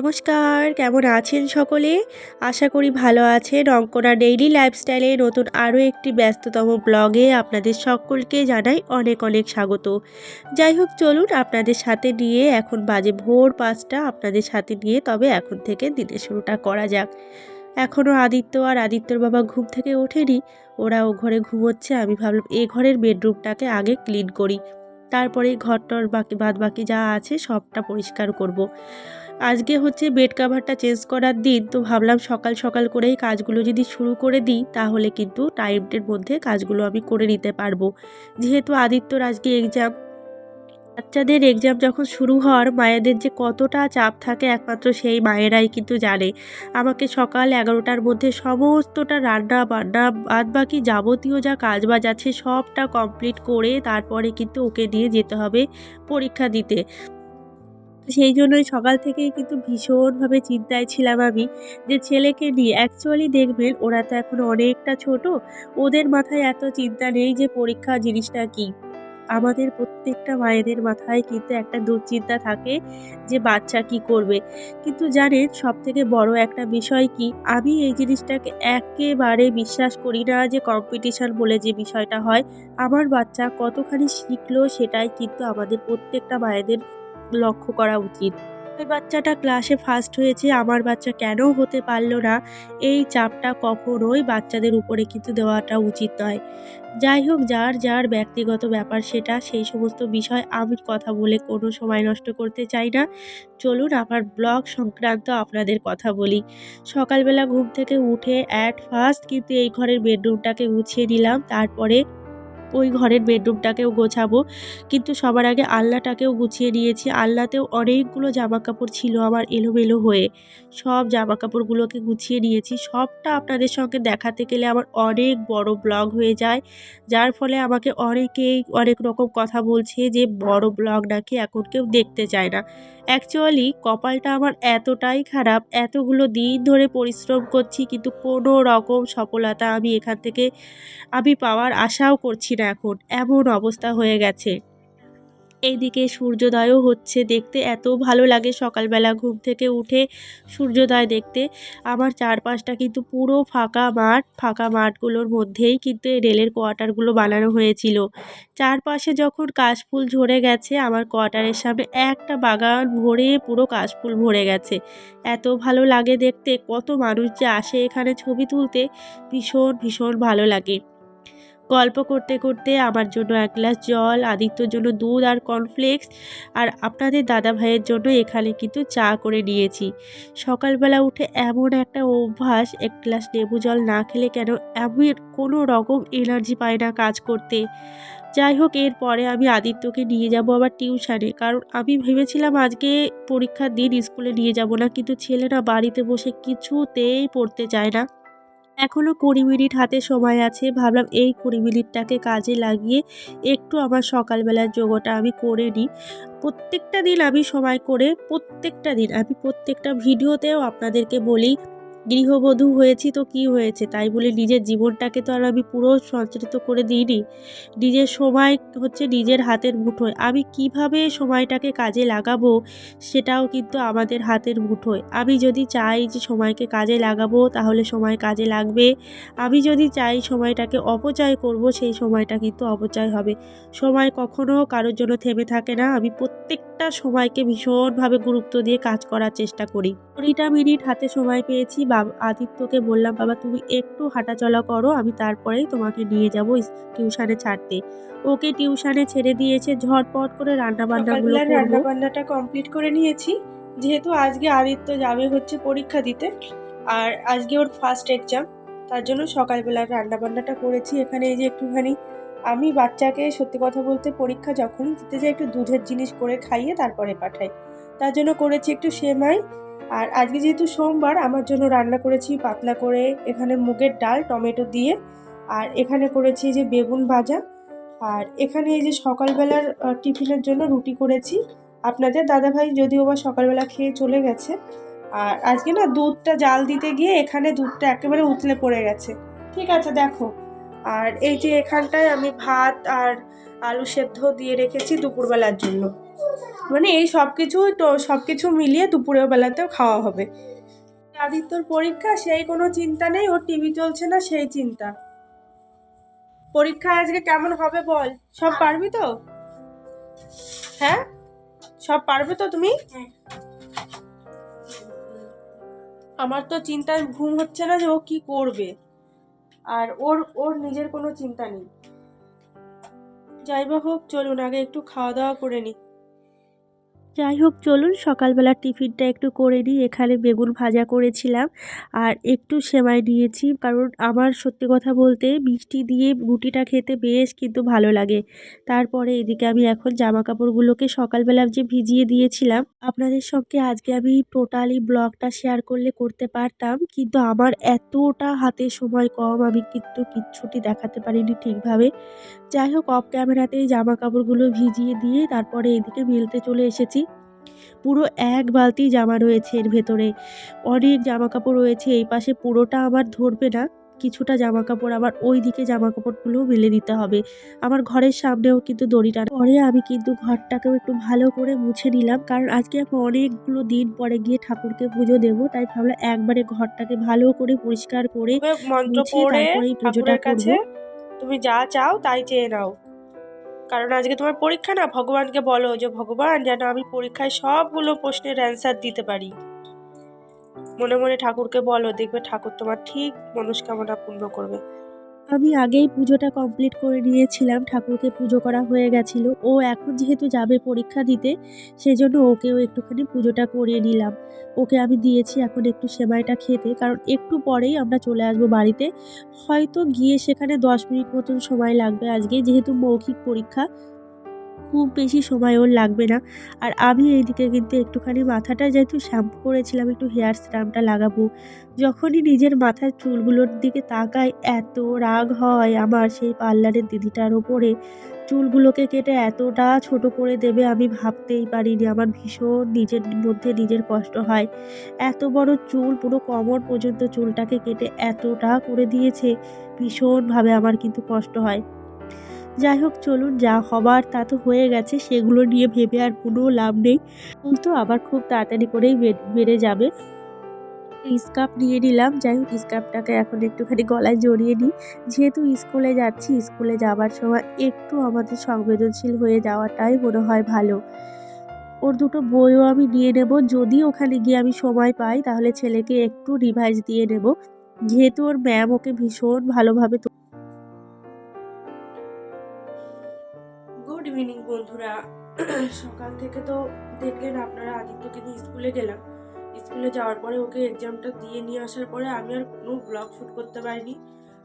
নমস্কার, কেমন আছেন সকলে? আশা করি ভালো আছেন। অঙ্কনা ডেইলি লাইফস্টাইলে নতুন আরও একটি ব্যস্ততম ব্লগে আপনাদের সকলকে জানাই অনেক অনেক স্বাগত। যাই হোক, চলুন আপনাদের সাথে নিয়ে এখন বাজে ভোর পাঁচটা, আপনাদের সাথে নিয়ে তবে এখন থেকে দিনের শুরুটা করা যাক। এখনও আদিত্য আর আদিত্যর বাবা ঘুম থেকে ওঠেনি ওরা ও ঘরে ঘুমোচ্ছে, আমি ভাবলাম এ ঘরের বেডরুমটাকে আগে ক্লিন করি। তারপরে ঘরটর বাকি বাদ বাকি যা আছে সবটা পরিষ্কার করব। আজকে হচ্ছে বেড কাভারটা চেঞ্জ করার দিন, তো ভাবলাম সকাল সকাল করেই কাজগুলো যদি শুরু করে দিই, তাহলে কিন্তু টাইমটের মধ্যে কাজগুলো আমি করে নিতে পারব। যেহেতু আদিত্যর আজকে এক্সাম বাচ্চাদের এক্সাম যখন শুরু হওয়ার, মায়েদের যে কতটা চাপ থাকে একমাত্র সেই মায়েরাই কিন্তু জানে। আমাকে সকাল এগারোটার মধ্যে সমস্তটা রান্না বান্না বাদ বাকি যাবতীয় যা কাজ বাজ আছে সবটা কমপ্লিট করে তারপরে কিন্তু ওকে দিয়ে যেতে হবে পরীক্ষা দিতে। সেই জন্যই সকাল থেকেই কিন্তু ভীষণভাবে চিন্তায় ছিলাম আমি যে ছেলেকে নিয়ে অ্যাকচুয়ালি দেখবেন ওরা তো এখন অনেকটা ছোট, ওদের মাথায় এত চিন্তা নেই যে পরীক্ষা জিনিসটা কী। আমাদের প্রত্যেকটা মায়েদের মাথায় কিন্তু একটা দুশ্চিন্তা থাকে যে বাচ্চা কি করবে। কিন্তু জানেন সব থেকে বড় একটা বিষয় কি, আমি এই জিনিসটাকে একেবারে বিশ্বাস করি না যে কম্পিটিশান বলে যে বিষয়টা হয়। আমার বাচ্চা কতখানি শিখলো সেটাই কিন্তু আমাদের প্রত্যেকটা মায়েদের লক্ষ্য করা উচিত। ওই বাচ্চাটা ক্লাসে ফার্স্ট হয়েছে, আমার বাচ্চা কেন হতে পারল না? এই চাপটা কখনোই বাচ্চাদের উপরে কিন্তু দেওয়াটা উচিত নয়। যাই হোক, যার যার ব্যক্তিগত ব্যাপার সেটা, সেই সমস্ত বিষয় আমি কথা বলে কোনো সময় নষ্ট করতে চাই না। চলুন আমার ব্লগ সংক্রান্ত আপনাদের কথা বলি। সকালবেলা ঘুম থেকে উঠে অ্যাট ফার্স্ট কিন্তু এই ঘরের বেডরুমটাকে গুছিয়ে নিলাম, তারপরে ওই ঘরের বেডরুমটাকেও গোছাবো। কিন্তু সবার আগে আলনাটাকেও গুছিয়ে নিয়েছি। আলনাতেও অনেকগুলো জামা কাপড় ছিল আমার এলোমেলো হয়ে। সব জামা কাপড়গুলোকে গুছিয়ে নিয়েছি। সবটা আপনাদের সঙ্গে দেখাতে গেলে আমার অনেক বড় ব্লগ হয়ে যায়। যার ফলে আমাকে অনেকেই অনেক রকম কথা বলছে যে বড় ব্লগ নাকি এখন কেউ দেখতে চায় না। অ্যাকচুয়ালি কপালটা আমার এতটাই খারাপ। এতগুলো দিন ধরে পরিশ্রম করছি, কিন্তু কোনো রকম সফলতা আমি এখান থেকে আমি পাওয়ার আশাও করছি না এখন এমন অবস্থা হয়ে গেছে। এইদিকে সূর্যোদয়ও হচ্ছে দেখতে এত ভালো লাগে সকালবেলা ঘুম থেকে উঠে সূর্যোদয় দেখতে। আমার চারপাশটা কিন্তু পুরো ফাঁকা মাঠ, ফাঁকা মাঠগুলোর মধ্যেই কিন্তু এই রেলের কোয়ার্টারগুলো বানানো হয়েছিল। চারপাশে যখন কাশফুল ঝরে গেছে, আমার কোয়ার্টারের সামনে একটা বাগান ভরে পুরো কাশফুল ভরে গেছে। এত ভালো লাগে দেখতে, কত মানুষ যে আসে এখানে ছবি তুলতে, ভীষণ ভীষণ ভালো লাগে। গল্প করতে করতে আমার জন্য এক গ্লাস জল, আদিত্যর জন্য দুধ আর কর্নফ্লেক্স আর আপনাদের দাদা ভাইয়ের জন্য এখানে কিন্তু চা করে নিয়েছি। সকালবেলা উঠে এমন একটা অভ্যাস, এক গ্লাস লেবু জল না খেলে কেন এমন কোনো রকম এনার্জি পায় না কাজ করতে। যাই হোক, এরপরে আমি আদিত্যকে নিয়ে যাব আবার টিউশানে কারণ আমি ভেবেছিলাম আজকে পরীক্ষার দিন স্কুলে নিয়ে যাব না, কিন্তু ছেলেরা বাড়িতে বসে কিছুতেই পড়তে চায় না। এখনও কুড়ি মিনিট হাতে সময় আছে, ভাবলাম এই কুড়ি মিনিটটাকে কাজে লাগিয়ে একটু আমার সকালবেলার যোগটা আমি করে নিই। প্রত্যেকটা দিন আমি সময় করে প্রত্যেকটা দিন, আমি প্রত্যেকটা ভিডিওতেও আপনাদেরকে বলি গৃহবধূ হয়েছি তো কি হয়েছে? তাই বলে নিজের জীবনটাকে তো আর আমি পুরো সঞ্চালিত করে দিইনি। নিজের সময় হচ্ছে নিজের হাতের মুঠোয়। আমি কীভাবে সময়টাকে কাজে লাগাবো সেটাও কিন্তু আমাদের হাতের মুঠোয়। আমি যদি চাই যে সময়কে কাজে লাগাবো তাহলে সময় কাজে লাগবে। আমি যদি চাই সময়টাকে অপচয় করব সেই সময়টা কিন্তু অপচয় হবে। সময় কখনো কারোর জন্য থেমে থাকে না। আমি প্রত্যেকটা সময়কে ভীষণভাবে গুরুত্ব দিয়ে কাজ করার চেষ্টা করি। কুড়িটা মিনিট হাতে সময় পেয়েছি। বাবা আদিত্যকে বললাম বাবা তুমি একটু হাঁটাচলা করো আমি তারপরেই তোমাকে নিয়ে যাব টিউশানে ছাড়তে। ওকে টিউশানে ছেড়ে দিয়েছে ঝটপট করে রান্না বান্নাগুলো রান্না বান্নাটা কমপ্লিট করে নিয়েছি। যেহেতু আজকে আদিত্য যাবে হচ্ছে পরীক্ষা দিতে আর আজকে ওর ফার্স্ট এক্সাম তার জন্য সকালবেলার রান্নাবান্নাটা করেছি। এখানে এই যে একটুখানি আমি বাচ্চাকে সত্যি কথা বলতে পরীক্ষা যখনই দিতে যাই একটু দুধের জিনিস করে খাইয়ে তারপরে পাঠাই। তার জন্য করেছি একটু সেমাই আর আজকে যেহেতু সোমবার, আমার জন্য রান্না করেছি পাতলা করে এখানে মুগের ডাল, টমেটো দিয়ে। আর এখানে করেছি যে বেগুন ভাজা। আর এখানে এই যে সকালবেলার টিফিনের জন্য রুটি করেছি। আপনাদের দাদাভাই যদিও বা সকালবেলা খেয়ে চলে গেছে। আর আজকে না দুধটা জাল দিতে গিয়ে এখানে দুধটা একেবারে উতলে পড়ে গেছে। ঠিক আছে, দেখো। আর এই যে এখানটায় আমি ভাত আর আলু সেদ্ধ দিয়ে রেখেছি দুপুরবেলার জন্য। মানে এই সব কিছুই তো সব কিছু মিলিয়ে দুপুরের বেলাতেও খাওয়া হবে। আদিত্যর পরীক্ষা, সেই কোনো চিন্তা নেই, ওর টিভি চলছে না, সেই চিন্তা। পরীক্ষা আজকে কেমন হবে বল? সব পারবি তো? হ্যাঁ? সব পারবে তো তুমি? আমার তো চিন্তায় ঘুম হচ্ছে না যে ও কি করবে। আর ওর ওর নিজের কোনো চিন্তা নেই। যাই হোক, চলুন, আগে একটু খাওয়া দাওয়া করে নিই যাই হোক, চলুন, সকালবেলার টিফিনটা একটু করে নিই। এখানে বেগুন ভাজা করেছিলাম আর একটু সেমাই নিয়েছি কারণ আমার সত্যি কথা বলতে মিষ্টি দিয়ে রুটিটা খেতে বেশ কিন্তু ভালো লাগে। তারপরে এদিকে আমি এখন জামা কাপড়গুলোকে সকালবেলা যে ভিজিয়ে দিয়েছিলাম, আপনাদের সঙ্গে আজকে আমি টোটালি ব্লগটা শেয়ার করলে করতে পারতাম। কিন্তু আমার এতটা হাতে সময় কম, আমি কিন্তু কিচ্ছুটি দেখাতে পারিনি ঠিকভাবে। যাই হোক অফ ক্যামেরাতেই জামা কাপড়গুলো ভিজিয়ে দিয়ে তারপরে এদিকে মেলতে চলে এসেছি। পুরো এক বালতি জামা রয়েছে এর ভেতরে। অনেক জামা কাপড় রয়েছে এই পাশে পুরোটা আমার ধরবে না। কিছুটা জামা কাপড় আবার ওই দিকে জামা কাপড়গুলোও মেলে দিতে হবে। আমার ঘরের সামনেও কিন্তু দড়িটা পরে আমি কিন্তু ঘরটাকেও একটু ভালো করে মুছে নিলাম কারণ আজকে আমি অনেকগুলো দিন পরে গিয়ে ঠাকুরকে পুজো দেবো তাই ভাবলাম একবারে ঘরটাকে ভালো করে পরিষ্কার করে মন্ত্র পড়ে তারপরেই পুজোটা করব। তুমি যা চাও তাই চেয়ে নাও। কারণ আজকে তোমার পরীক্ষা না, ভগবানকে বলো যে, ভগবান, যেন আমি পরীক্ষায় সবগুলো প্রশ্নের অ্যান্সার দিতে পারি। মনে মনে ঠাকুরকে বলো, দেখবে ঠাকুর তোমার ঠিক মনস্কামনা পূর্ণ করবে। আমি আগেই পুজোটা কমপ্লিট করে নিয়েছিলাম, ঠাকুরকে পুজো করা হয়ে গেছিল। ও এখন যেহেতু যাবে পরীক্ষা দিতে, সেজন্য ওকেও একটুখানি পুজোটা করিয়ে নিলাম। ওকে আমি দিয়েছি এখন একটু সেমাইটা খেতে, কারণ একটু পরেই আমরা চলে আসব বাড়িতে। হয়তো গিয়ে সেখানে দশ মিনিট মতন সময় লাগবে আজকে, যেহেতু মৌখিক পরীক্ষা। খুব বেশি সময় ওর লাগবে না। আর আমি এইদিকে কিন্তু একটুখানি মাথাটা যেহেতু শ্যাম্পু করেছিলাম, একটু হেয়ার সিরামটা লাগাবো। যখনই নিজের মাথার চুলগুলোর দিকে তাকাই, এত রাগ হয় আমার সেই পার্লারের দিদিটার ওপরে। চুলগুলোকে কেটে এতটা ছোট করে দেবে আমি ভাবতেই পারিনি। আমার ভীষণ নিজের মধ্যে নিজের কষ্ট হয়। এত বড় চুল, পুরো কোমর পর্যন্ত চুলটাকে কেটে এতটা করে দিয়েছে, ভীষণভাবে আমার কিন্তু কষ্ট হয়। যাই হোক, চলুন, যা হবার তা তো হয়ে গেছে, সেগুলো নিয়ে ভেবে আর কোনো লাভ নেই। তো আবার খুব তাড়াতাড়ি করেই বেড়ে যাবে। স্কার্ফ নিয়ে নিলাম, যাই হোক, স্কার্ফটাকে এখন একটুখানি গলায় জড়িয়ে নিই। যেহেতু স্কুলে যাচ্ছি, স্কুলে যাওয়ার সময় একটু আমাদের সংবেদনশীল হয়ে যাওয়াটাই মনে হয় ভালো। ওর দুটো বইও আমি নিয়ে নেব, যদি ওখানে গিয়ে আমি সময় পাই, তাহলে ছেলেকে একটু রিভাইজ দিয়ে নেব। যেহেতু ওর ম্যাম ওকে ভীষণ ভালোভাবে বন্ধুরা সকাল থেকে তো দেখলেন আপনারা, আদিত্যকে নিয়ে স্কুলে গেলাম। স্কুলে যাওয়ার পরে ওকে এক্সামটা দিয়ে নিয়ে আসার পরে আমি আর কোনো ব্লগ শ্যুট করতে পারিনি।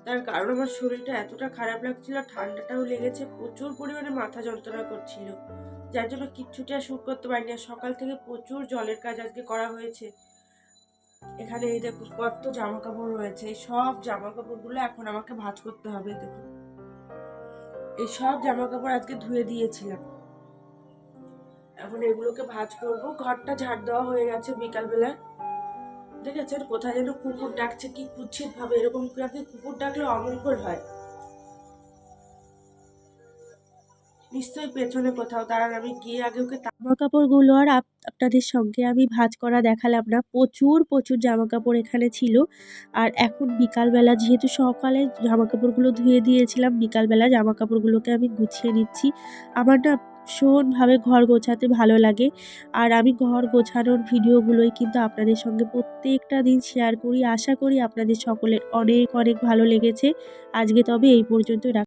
তার কারণ আমার শরীরটা এতটা খারাপ লাগছিল, ঠান্ডাটাও লেগেছে, প্রচুর পরিমাণে মাথা যন্ত্রণা করছিল। যার জন্য কিচ্ছুটি শ্যুট করতে পারিনি। আর সকাল থেকে প্রচুর জলের কাজ আজকে করা হয়েছে। এখানে এই দেখুন, কত জামা কাপড় রয়েছে। এই সব জামা কাপড়গুলো এখন আমাকে ভাঁজ করতে হবে, দেখুন। এই সব জামা কাপড় আজকে ধুয়ে দিয়েছিলাম। এখন এগুলোকে ভাজ করব। ঘরটা ঝাড় দেওয়া হয়ে গেছে বিকালবেলা ঠিক দেখেছেন কোথায় যেন কুকুর ডাকছে, কি কুচ্ছিত ভাবে, এরকম করে কুকুর ডাকলে অমঙ্গল হয়। নিশ্চয়ই পেছনে কোথাও দাঁড়ান আমি গিয়ে আগে ওকে জামা কাপড়গুলো আর আপ- আপনাদের সঙ্গে আমি ভাঁজ করা দেখালাম না। প্রচুর প্রচুর জামা কাপড় এখানে ছিল। আর এখন বিকালবেলা, যেহেতু সকালে জামা কাপড়গুলো ধুয়ে দিয়েছিলাম, বিকালবেলা জামা কাপড়গুলোকে আমি গুছিয়ে নিচ্ছি। আমার না ভীষণভাবে ঘর গোছাতে ভালো লাগে। আর আমি ঘর গোছানোর ভিডিওগুলোই কিন্তু আপনাদের সঙ্গে প্রত্যেকটা দিন শেয়ার করি। আশা করি আপনাদের সকলের অনেক অনেক ভালো লেগেছে। আজকে তবে এই পর্যন্ত রাখ